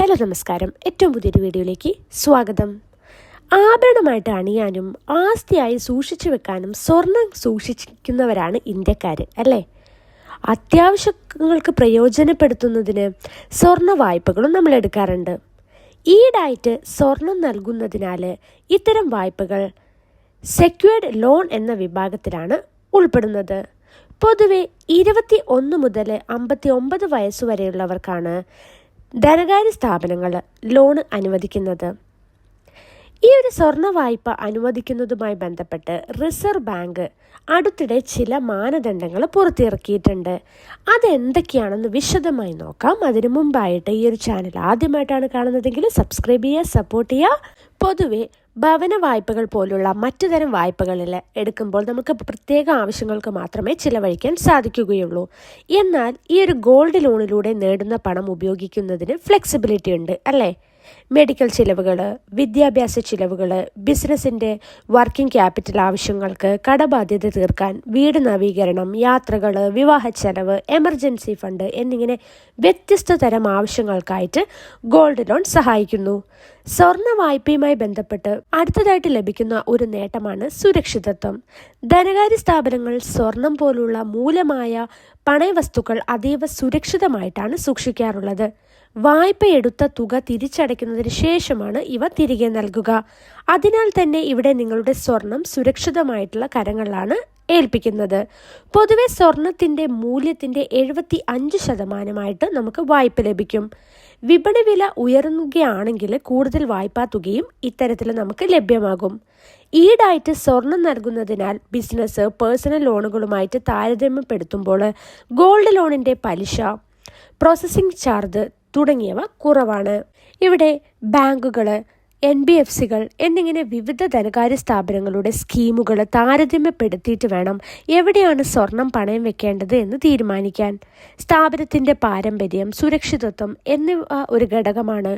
Hello നമസ്കാരം. ഏറ്റവും പുതിയൊരു വീഡിയോയിലേക്ക് സ്വാഗതം. ആഭരണമായിട്ട് അണിയാനും ആസ്തിയായി സൂക്ഷിച്ചു വെക്കാനും സ്വർണം സൂക്ഷിക്കുന്നവരാണ് ഇന്ത്യക്കാർ അല്ലേ? അത്യാവശ്യങ്ങൾക്ക് പ്രയോജനപ്പെടുത്തുന്നതിന് സ്വർണ വായ്പകളും നമ്മൾ എടുക്കാറുണ്ട്. ഈടായിട്ട് സ്വർണം നൽകുന്നതിനാൽ ഇത്തരം വായ്പകൾ സെക്യൂർഡ് ലോൺ എന്ന വിഭാഗത്തിലാണ് ഉൾപ്പെടുന്നത്. പൊതുവെ ഇരുപത്തി ഒന്ന് മുതൽ അമ്പത്തി ഒമ്പത് വയസ്സ് വരെയുള്ളവർക്കാണ് ധനകാര്യ സ്ഥാപനങ്ങൾ ലോൺ അനുവദിക്കുന്നത്. ഈ ഒരു സ്വർണ വായ്പ അനുവദിക്കുന്നതുമായി ബന്ധപ്പെട്ട് റിസർവ് ബാങ്ക് അടുത്തിടെ ചില മാനദണ്ഡങ്ങൾ പുറത്തിറക്കിയിട്ടുണ്ട്. അതെന്തൊക്കെയാണെന്ന് വിശദമായി നോക്കാം. അതിനു മുമ്പായിട്ട് ഈ ഒരു ചാനൽ ആദ്യമായിട്ടാണ് കാണുന്നതെങ്കിൽ സബ്സ്ക്രൈബ് ചെയ്യുക സപ്പോർട്ട് ചെയ്യുക. പൊതുവെ ഭവന വായ്പകൾ പോലുള്ള മറ്റു തരം വായ്പകളിൽ എടുക്കുമ്പോൾ നമുക്ക് പ്രത്യേക ആവശ്യങ്ങൾക്ക് മാത്രമേ ചിലവഴിക്കാൻ സാധിക്കുകയുള്ളൂ. എന്നാൽ ഈ ഒരു ഗോൾഡ് ലോണിലൂടെ നേടുന്ന പണം ഉപയോഗിക്കുന്നതിന് ഫ്ലെക്സിബിലിറ്റി ഉണ്ട് അല്ലേ? മെഡിക്കൽ ചിലവുകൾ വിദ്യാഭ്യാസ ചിലവുകൾ ബിസിനസ്സിന്റെ വർക്കിംഗ് ക്യാപിറ്റൽ ആവശ്യങ്ങൾക്ക് കടബാധ്യത തീർക്കാൻ വീട് നവീകരണം യാത്രകൾ വിവാഹ ചെലവ് എമർജൻസി ഫണ്ട് എന്നിങ്ങനെ വ്യത്യസ്ത തരം ആവശ്യങ്ങൾക്കായിട്ട് ഗോൾഡ് ലോൺ സഹായിക്കുന്നു. സ്വർണ വായ്പയുമായി ബന്ധപ്പെട്ട് അടുത്തതായിട്ട് ലഭിക്കുന്ന ഒരു നേട്ടമാണ് സുരക്ഷിതത്വം. ധനകാര്യ സ്ഥാപനങ്ങൾ സ്വർണം പോലുള്ള മൂലമായ പണയവസ്തുക്കൾ അതീവ സുരക്ഷിതമായിട്ടാണ് സൂക്ഷിക്കാറുള്ളത്. വായ്പ എടുത്ത തുക തിരിച്ചടയ്ക്കുന്നതിന് ശേഷമാണ് ഇവ തിരികെ നൽകുക. അതിനാൽ തന്നെ ഇവിടെ നിങ്ങളുടെ സ്വർണം സുരക്ഷിതമായിട്ടുള്ള കരങ്ങളിലാണ് ഏൽപ്പിക്കുന്നത്. പൊതുവെ സ്വർണത്തിന്റെ മൂല്യത്തിന്റെ എഴുപത്തി അഞ്ച് ശതമാനമായിട്ട് നമുക്ക് വായ്പ ലഭിക്കും. വിപണി വില ഉയർന്നുകയാണെങ്കിൽ കൂടുതൽ വായ്പാ തുകയും ഇത്തരത്തിൽ നമുക്ക് ലഭ്യമാകും. ഈടായിട്ട് സ്വർണം നൽകുന്നതിനാൽ ബിസിനസ് പേഴ്സണൽ ലോണുകളുമായിട്ട് താരതമ്യപ്പെടുത്തുമ്പോൾ ഗോൾഡ് ലോണിന്റെ പലിശ പ്രോസസ്സിംഗ് ചാർജ് തുടങ്ങിയവ കുറവാണ്. ഇവിടെ ബാങ്കുകൾ എൻ ബി എഫ് സികൾ എന്നിങ്ങനെ വിവിധ ധനകാര്യ സ്ഥാപനങ്ങളുടെ സ്കീമുകൾ താരതമ്യപ്പെടുത്തിയിട്ട് വേണം എവിടെയാണ് സ്വർണം പണയം വെക്കേണ്ടത് എന്ന് തീരുമാനിക്കാൻ. സ്ഥാപനത്തിന്റെ പാരമ്പര്യം സുരക്ഷിതത്വം എന്നിവ ഒരു ഘടകമാണ്.